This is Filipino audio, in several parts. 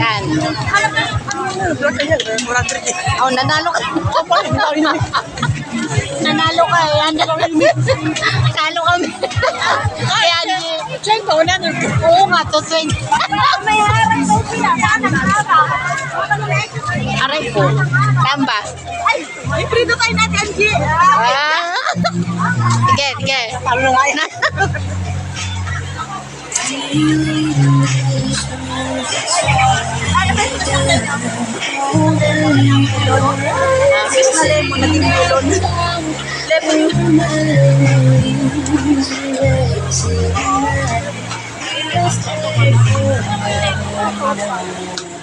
Yan. Oh, nanalo ka. Nanalo ka. Yan. Talo kami. Ayan. Check ko na. Oo nga, to 20. Aray po. Tamba. Ay, prito tayo natin, Angie. Ah. Sige, sige. Talo nga yan. Sis na Lemon. Ayaw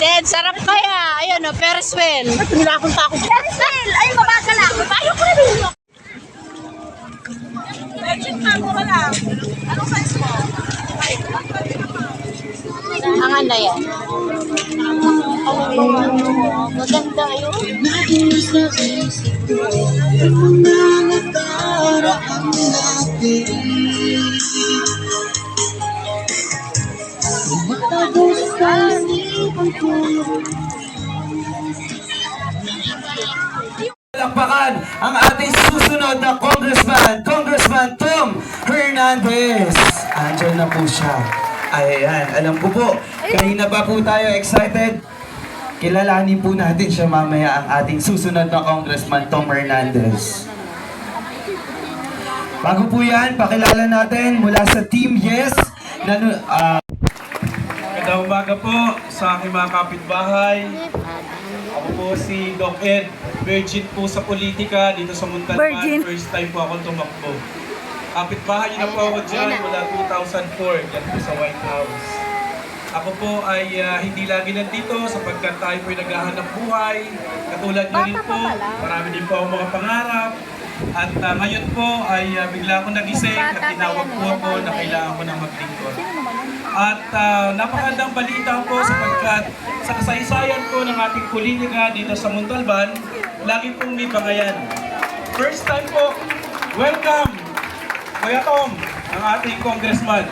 Then, sarap kaya. Ayun, oh, Ferris wheel. Pinakon pa ako. Perisel! Ay, mabaga lang. Ayaw ko na rin. Legend ka mo lang. Anong size mo? Ang ano yan? Maganda yun. Palakpakan ang ating susunod na congressman, Congressman Tom Hernandez. Andiyan na po siya. Ayan, alam ko po, kanina pa po tayo excited. Kilalanin po natin siya mamaya ang ating susunod na Congressman Tom Hernandez. Bago po yan, pakilala natin mula sa Team Yes, na, ah, Magandang umaga po sa aking mga kapitbahay. Ako po si Doc Ed, virgin po sa politika dito sa Muntalban. Virgin. First time po ako tumakbo. Kapitbahay niyo na po ako dyan mula 2004, dyan po sa White House. Ako po ay ah, hindi lagi nandito sapagkat tayo po ay naghahanap buhay. Katulad niyo rin po, marami din po ako mga pangarap. At ah, ngayon po ay ah, bigla akong nagising at tinawag po ako na kailangan ko na maglingkod. At uh, napakandang balita po sapagkat sa kasaysayan po ng ating politika dito sa Montalban, lagi pong may bangayan. First time po, welcome, Kuya Tom, ang ating congressman.